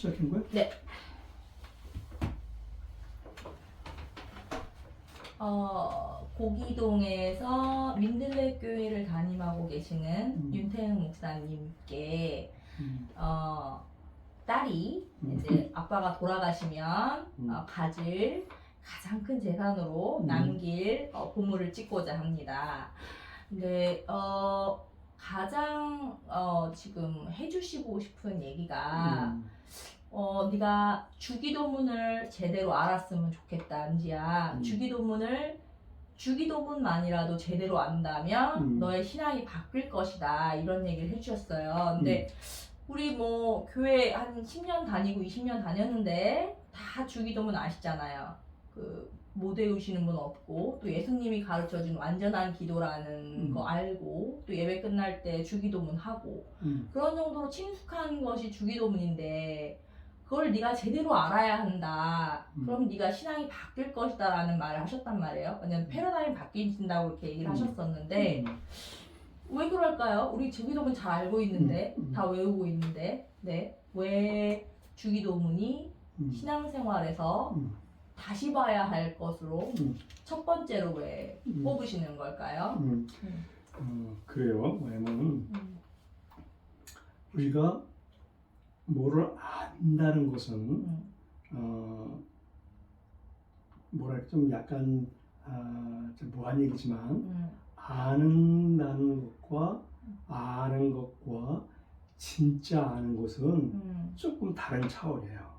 시작한 거야? 어, 고기동에서 민들레 교회를 담임하고 계시는 음. 윤태영 목사님께 음. 어, 딸이 음. 이제 아빠가 돌아가시면 음. 어, 가질 가장 큰 재산으로 음. 남길 어, 보물을 찍고자 합니다. 근데 어, 가장 어, 지금 해주시고 싶은 얘기가 음. 어, 네가 주기도문을 제대로 알았으면 좋겠다, 은지야. 음. 주기도문을 주기도문만이라도 제대로 안다면 음. 너의 신앙이 바뀔 것이다. 이런 얘기를 해주셨어요. 근데 음. 우리 뭐 교회 한 10년 다니고 20년 다녔는데 다 주기도문 아시잖아요. 그 못 외우시는 분 없고 또 예수님이 가르쳐준 완전한 기도라는 음. 거 알고 또 예배 끝날 때 주기도문 하고 음. 그런 정도로 친숙한 것이 주기도문인데 그걸 네가 제대로 알아야 한다. 음. 그럼 네가 신앙이 바뀔 것이다라는 말을 하셨단 말이에요. 왜냐면 패러다임 바뀐다고 이렇게 얘기를 음. 하셨었는데 왜 그럴까요? 우리 주기도문 잘 알고 있는데 음. 음. 다 외우고 있는데 네. 왜 주기도문이 음. 신앙생활에서 음. 다시 봐야 할 것으로 음. 첫 번째로 왜 음. 뽑으시는 걸까요? 음. 음. 어, 그래요. 왜냐면 음. 우리가 뭐를 안다는 것은 음. 어, 뭐랄까 좀 약간 아, 좀 뭐한 얘기지만 음. 아는다는 것과 아는 것과 진짜 아는 것은 음. 조금 다른 차원이에요.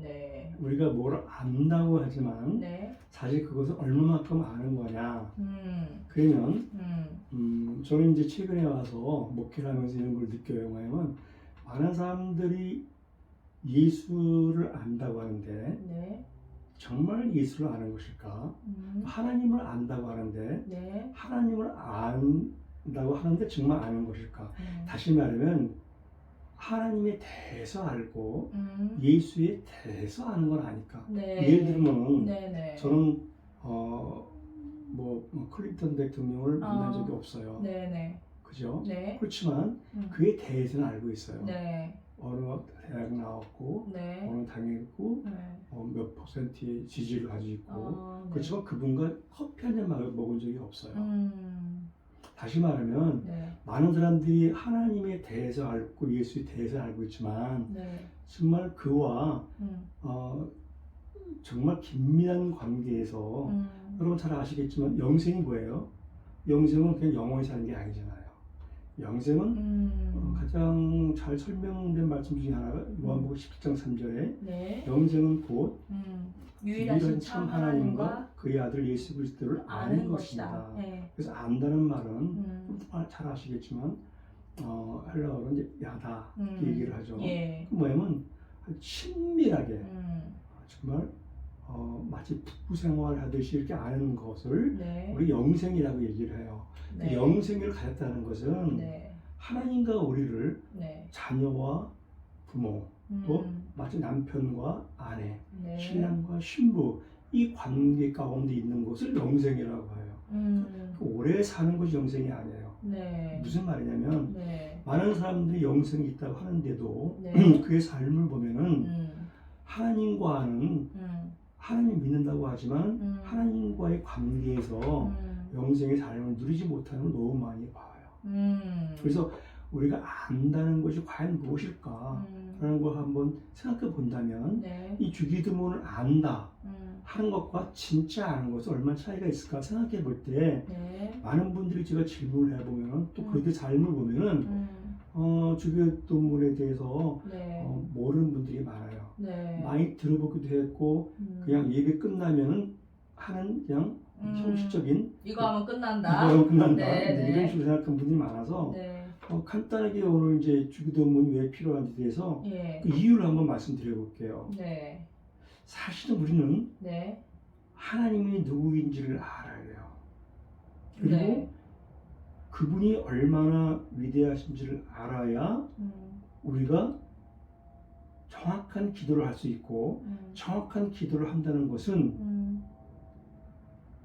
네. 우리가 뭘 안다고 하지만 네. 사실 그것을 얼마만큼 아는 거냐. 음. 그러면 음. 음, 저는 이제 최근에 와서 목회를 하면서 이런 걸 느껴요. 뭐냐면 많은 사람들이 예수를 안다고 하는데 네. 정말 예수를 아는 것일까? 음. 하나님을 안다고 하는데 네. 하나님을 안다고 하는데 정말 아는 것일까? 음. 다시 말하면 하나님에 대해서 알고 음. 예수에 대해서 아는 건 아니까. 네. 예를 들면 네 네. 저는 어뭐 뭐 클린턴 대통령을 만난 어. 적이 없어요. 네 네. 그죠? 네. 그렇지만 음. 그에 대해서는 알고 있어요. 네. 어느 대학 나왔고 네. 어느 당에 있고 네. 어, 몇 퍼센트의 지지를 가지고 있고 어, 네. 그렇지만 그분과 커피 한 잔 먹은 적이 없어요. 음. 다시 말하면 네. 많은 사람들이 하나님에 대해서 알고 예수에 대해서 알고 있지만 네. 정말 그와 음. 어, 정말 긴밀한 관계에서 음. 여러분 잘 아시겠지만 영생이 뭐예요? 영생은 그냥 영원히 사는 게 아니잖아요. 영생은 어, 음. 가장 잘 설명된 말씀 중에 하나가 요한복음 17장 3절에 네. 영생은 곧 음. 유일하신 참참 하나님과 그의 아들 예수 그리스도를 아는, 것이다. 네. 그래서 안다는 말은 음. 아, 잘 아시겠지만 어, 헬라어로 이제 야다 음. 얘기를 하죠. 예. 그 뭐냐면 친밀하게 음. 정말 어, 마치 부부 생활 하듯이 이렇게 아는 것을 네. 우리 영생이라고 얘기를 해요. 그 네. 영생을 가졌다는 것은 네. 하나님과 우리를 네. 자녀와 부모 또 음. 마치 남편과 아내, 네. 신랑과 신부 이 관계 가운데 있는 것을 영생이라고 해요. 음. 그 오래 사는 것이 영생이 아니에요. 네. 무슨 말이냐면 네. 많은 사람들이 영생이 있다고 하는데도 네. 그의 삶을 보면은 음. 하나님과는 음. 하나님 믿는다고 하지만 음. 하나님과의 관계에서 음. 영생의 삶을 누리지 못하는 걸 너무 많이 봐요. 음. 그래서 우리가 안다는 것이 과연 무엇일까 음. 하는 걸 한번 생각해 본다면 네. 이 주기도문을 안다 음. 하는 것과 진짜 아는 것은 얼마나 차이가 있을까 생각해 볼때 네. 많은 분들이 제가 질문을 해보면 또 음. 그들 삶을 보면은 음. 어, 주기도문에 대해서 네. 어, 모르는 분들이 많아요. 네. 많이 들어보기도 했고 음. 그냥 예배 끝나면은 하는 그냥 음. 형식적인 이거 하면 끝난다. 이거 끝난다 네, 네. 이런 식으로 생각하는 분들이 많아서 네. 어, 간단하게 오늘 이제 주기도문이 왜 필요한지 대해서 예. 그 이유를 한번 말씀드려 볼게요. 네. 사실은 우리는 네. 하나님이 누구인지를 알아야 돼요. 그리고 네. 그분이 얼마나 위대하신지를 알아야 음. 우리가 정확한 기도를 할 수 있고 음. 정확한 기도를 한다는 것은 음.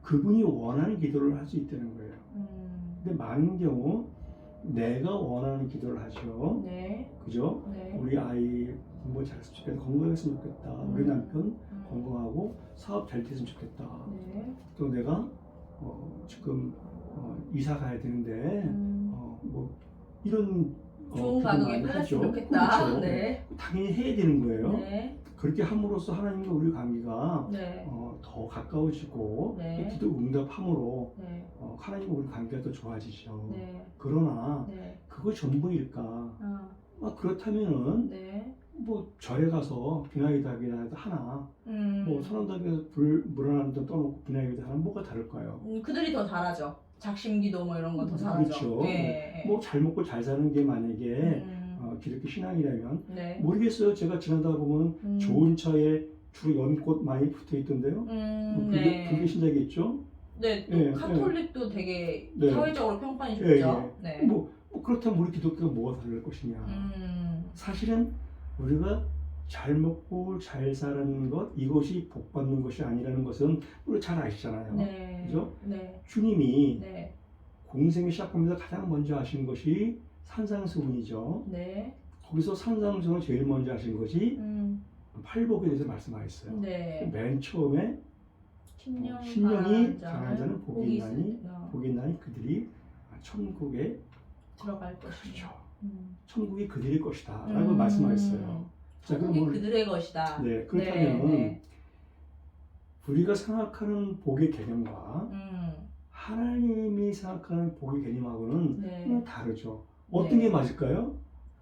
그분이 원하는 기도를 할 수 있다는 거예요. 음. 근데 많은 경우 내가 원하는 기도를 하죠. 네. 그죠? 네. 우리 아이 공부 잘했으면 좋겠다. 건강했으면 좋겠다. 우리 음. 남편 음. 건강하고 사업 잘 됐으면 좋겠다. 네. 또 내가 어, 지금 어, 이사 가야 되는데 음. 어, 뭐 이런 어, 좋은 기도 가격에 하죠. 좋겠다. 그렇죠. 네. 당연히 해야 되는 거예요. 네. 그렇게 함으로써 하나님과 우리 관계가 네. 어, 더 가까워지고 네. 기도 응답함으로 네. 어, 하나님과 우리 관계가 더 좋아지죠. 네. 그러나 네. 그거 전부일까? 아, 아, 그렇다면은 네. 뭐 절에 가서 비나이다비나 하나 음. 뭐 선언답에 불 물어나는 데 떠놓고 비나이다 하나 뭐가 다를까요? 음, 그들이 더 잘하죠. 작심기도 뭐 이런 거더 음, 잘하죠. 그렇죠. 네. 뭐 잘 먹고 잘 사는 게 만약에 음. 어, 기독교 신앙이라면 네. 모르겠어요. 제가 지나다 보면 음. 좋은 차에 주로 연꽃 많이 붙어 있던데요. 음, 뭐 불교, 네. 신자가 있죠. 네, 또 예, 카톨릭도 되게 네. 사회적으로 평판이 좋죠. 예, 예. 네. 뭐, 뭐 그렇다면 우리 기독교가 뭐가 다를 것이냐. 음, 사실은 우리가 잘 먹고 잘 사는 것 이것이 복 받는 것이 아니라는 것은 우리 잘 아시잖아요. 네. 그죠? 네. 주님이 네. 공생의 시작하면서 가장 먼저 하신 것이 산상수훈이죠. 네. 거기서 산상수훈을 제일 먼저 하신 것이 음, 팔복에 대해서 말씀하셨어요. 네. 맨 처음에 신령 신령이 강한 자는 복이 있나니 어, 복이 있나니 그들이 천국에 들어갈 그렇죠. 것이죠. 음. 천국이 그들의 것이다 라고 음. 말씀하셨어요. 자 그럼 오늘 그들의 것이다. 네 그렇다면 네. 우리가 생각하는 복의 개념과 음, 하나님이 생각하는 복의 개념하고는 네. 다르죠. 어떤 네. 게 맞을까요?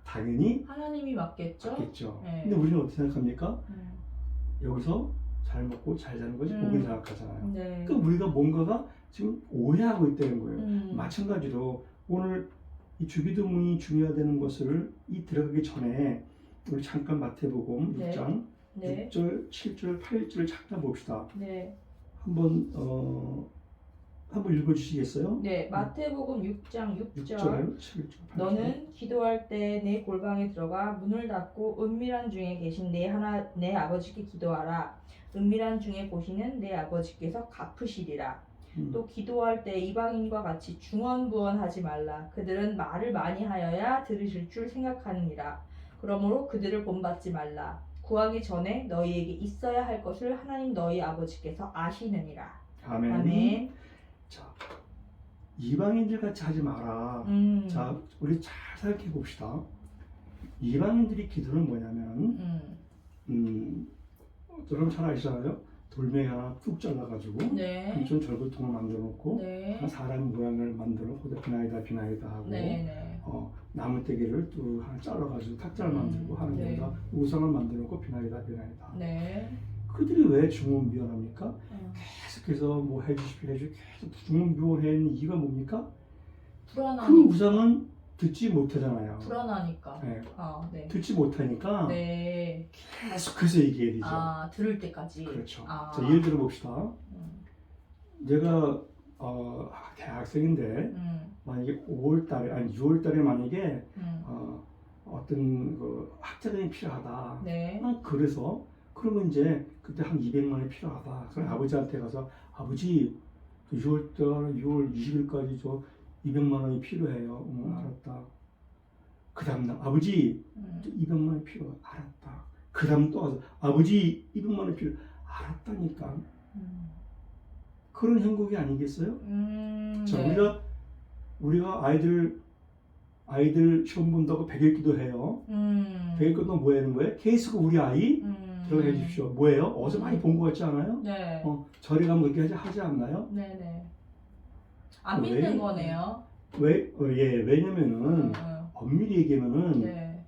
당연히 하나님이 맞겠죠. 맞겠죠. 네. 근데 우리는 어떻게 생각합니까? 음, 여기서 잘 먹고 잘 사는 것이 음. 복을 생각하잖아요. 네. 그러니까 우리가 뭔가가 지금 오해하고 있다는 거예요. 음, 마찬가지로 오늘 이 주기도문이 중요하다는 것을 이 들어가기 전에 우리 잠깐 마태복음 네. 6장 네. 6절, 7절, 8절을 잠깐 봅시다. 네. 한번 어 한번 읽어 주시겠어요? 네. 마태복음 6장 6절. 6절, 7절, 8절. 너는 기도할 때 내 골방에 들어가 문을 닫고 은밀한 중에 계신 내 하나 내 아버지께 기도하라. 은밀한 중에 보시는 내 아버지께서 갚으시리라. 음. 또 기도할 때 이방인과 같이 중언부언하지 말라. 그들은 말을 많이 하여야 들으실 줄 생각하느니라. 그러므로 그들을 본받지 말라. 구하기 전에 너희에게 있어야 할 것을 하나님 너희 아버지께서 아시느니라. 아멘. 아멘. 자, 이방인들 같이 하지 마라. 음. 자, 우리 잘 생각해 봅시다. 이방인들이 기도는 뭐냐면, 음. 음, 여러분 잘 아시잖아요. 돌멩이 하나 뚝 잘라가지고 네. 한쪽 절구통을 만들어 놓고 네. 사람 모양을 만들어 놓고 비나이다 비나이다 하고 네. 네. 어, 나무떼기를 또 하나 잘라가지고 탁자를 음, 만들고 하는 네. 거다 우상을 만들어 놓고 비나이다 비나이다 네. 그들이 왜 중원비원합니까? 음. 계속해서 뭐 해주십시오 해주십시오 계속 중원비원해 있는 이유가 뭡니까? 그 불안하니까. 우상은 듣지 못하잖아요 불안하니까. 네, 아, 네. 듣지 못하니까 네. 계속해서 얘기해야 되죠 아, 들을 때까지. 그렇죠 아. 자 예를 들어 봅시다 음. 내가 어, 대학생인데 음. 만약에 5월 달에 아니 6월 달에 만약에 음. 어, 어떤 그 학자금이 필요하다. 네. 아, 그래서 그러면 이제 그때 한 200만 원이 필요하다. 그럼 음. 아버지한테 가서 아버지 그 6월 달 6월 20일까지 저 200만 원이 필요해요. 응, 음. 알았다. 그 다음 날 아버지 음. 저 200만 원이 필요 알았다. 그 다음 또 와서 아버지 200만 원이 필요 알았다니까. 음. 그런 행복이 아니겠어요? 음. 자, 네. 우리가 우리가 아이들 아이들 시험 본다고 백일 기도해요. 음. 백일 기도 뭐 하는 거예요? 계속 우리 아이 음. 들어가 주십시오. 뭐예요? 어디서 많이 본 것 같지 않아요? 네. 어, 절에 가면 그렇게 하지, 하지 않나요? 네, 네. 안 왜? 믿는 거네요. 왜? 어, 예, 왜냐면은 음. 엄밀히 얘기하면은 네.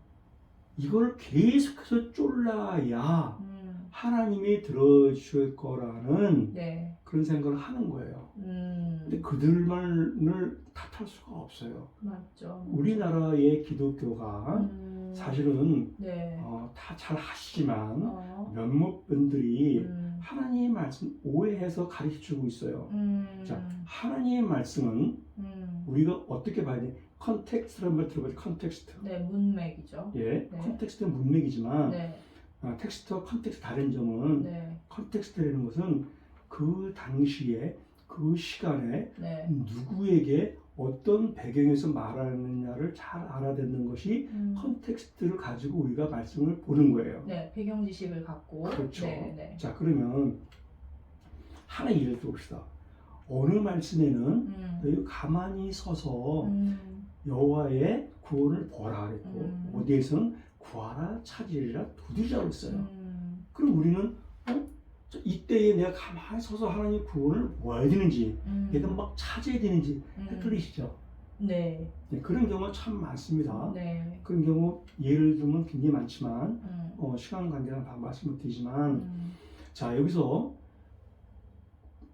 이걸 계속해서 쫄라야 음. 하나님이 들어주실 거라는 네. 그런 생각을 하는 거예요. 음. 근데 그들만을 탓할 수가 없어요. 맞죠. 우리나라의 기독교가 음. 사실은 네. 어, 다 잘 하시지만 어. 몇몇 분들이 음. 하나님의 말씀 오해해서 가르쳐 주고 있어요. 음. 자, 하나님의 말씀은 음. 우리가 어떻게 봐야 돼? 컨텍스트라는 말 들어봐요. 컨텍스트. 네, 문맥이죠. 예, 네. 컨텍스트는 문맥이지만 네. 아, 텍스트와 컨텍스트 다른 점은 네. 컨텍스트라는 것은 그 당시에 그 시간에 네. 누구에게 어떤 배경에서 말하느냐를 잘 알아듣는 것이 음. 컨텍스트를 가지고 우리가 말씀을 보는 거예요. 네, 배경 지식을 갖고. 그렇죠. 네, 네. 자 그러면 하나 예를 들어봅시다. 어느 말씀에는 음. 너희 가만히 서서 음. 여호와의 구원을 보라 그랬고 음. 어디에서는 구하라 찾으리라 두드리라고 했어요. 음. 그럼 우리는 어? 저 이때에 내가 가만히 서서 하나님 구원을 모아야 되는지 음. 얘가 막 찾아야 되는지 음. 헷갈리시죠? 네. 네, 그런 경우가 참 많습니다. 네. 그런 경우 예를 들면 굉장히 많지만 음. 어, 시간 관계상 다 말씀 못 드리지만 음. 자 여기서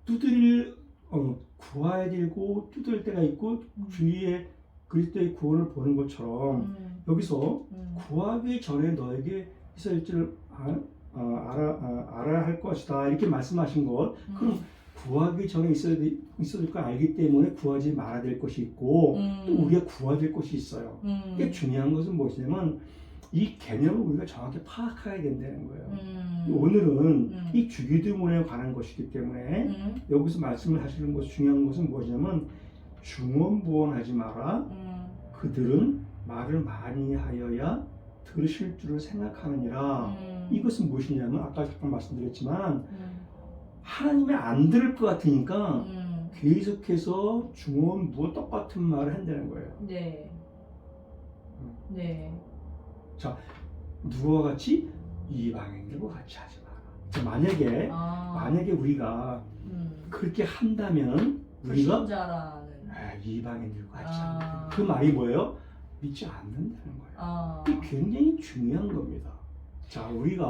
두드릴 어, 구해야 되고 두드릴 때가 있고 음. 주위에 그리스도의 구원을 보는 것처럼 음. 여기서 음. 구하기 전에 너에게 있어야 줄 아, 아, 알아, 아, 알아야 할 것이다 이렇게 말씀하신 것 그럼 구하기 전에 있어야 돼, 있어야 될걸 알기 때문에 구하지 말아야 될 것이 있고 음. 또 우리가 구해야 될 것이 있어요 음. 이게 중요한 것은 무엇이냐면 이 개념을 우리가 정확히 파악해야 된다는 거예요 음. 오늘은 음. 이 주기도문에 관한 것이기 때문에 음. 여기서 말씀을 하시는 것 중요한 것은 무엇이냐면 중언부언하지 마라 음. 그들은 말을 많이 하여야 들으실 줄을 생각하느니라 음. 이것은 무엇이냐면 아까 잠깐 말씀드렸지만 음. 하나님이 안 들을 것 같으니까 음. 계속해서 중언부언 똑같은 말을 한다는 거예요 네. 음. 네. 누구와 같이 이방인들과 같이 하지 마라 자, 만약에 아. 만약에 우리가 음. 그렇게 한다면 우리가. 아, 이방인들과 같이 아. 한다. 그 말이 뭐예요? 믿지 않는다는 거예요. 아. 이게 굉장히 중요한 겁니다. 자, 우리가